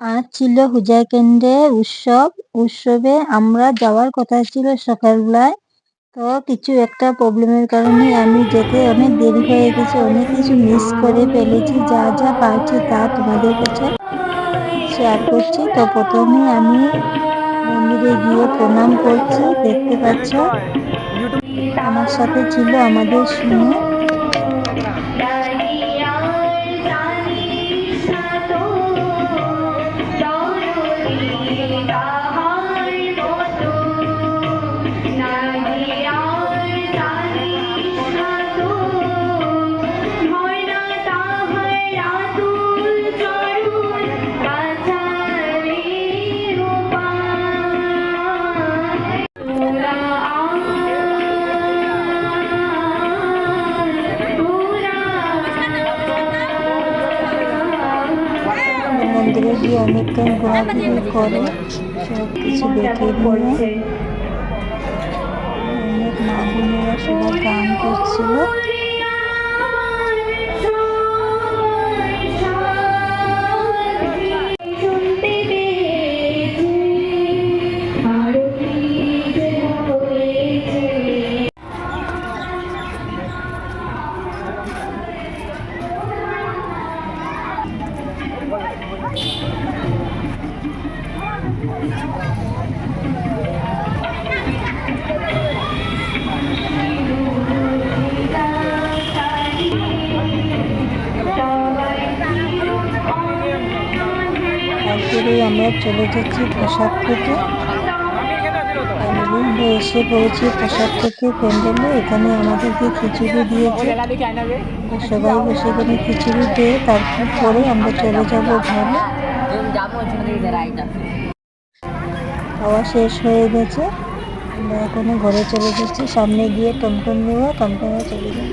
আজ ছিল হুজাই কেন্দ্রে উৎসব। উৎসবে আমরা যাওয়ার কথা ছিল সকালবেলায়। তো কিছু একটা প্রবলেমের কারণে আমি যেতে অনেক দেরি হয়ে গেছে, অনেক কিছু মিস করে ফেলেছি। যা যা পারছি তা তোমাদের কাছে শেয়ার করছি। তো প্রথমে আমি মন্দিরে গিয়ে প্রণাম করছি। দেখতে পাচ্ছ, আমার সাথে ছিল আমাদের শুনে মন্দিরে গিয়ে অনেকক্ষণ ঘোরাঘুরি করে সব কিছু দেখে নিয়ে অনেক মা বোনেরা সবাই গান করছিল। আমরা চলে যাচ্ছি প্রসাদ থেকে। ফাইনালি এসে পড়েছি, প্রসাদ থেকে প্যান্ডেলে এখানে আমাদেরকে খিচুড়ি দিয়েছে। সবাই বসে এখানে খিচুড়ি পেয়ে তারপর পরে আমরা চলে যাব ঘরে। খাওয়া শেষ হয়ে গেছে। আমরা এখনও ঘরে চলে যাচ্ছি। সামনে গিয়ে টমটম নেওয়া টমটমে চলে যাব।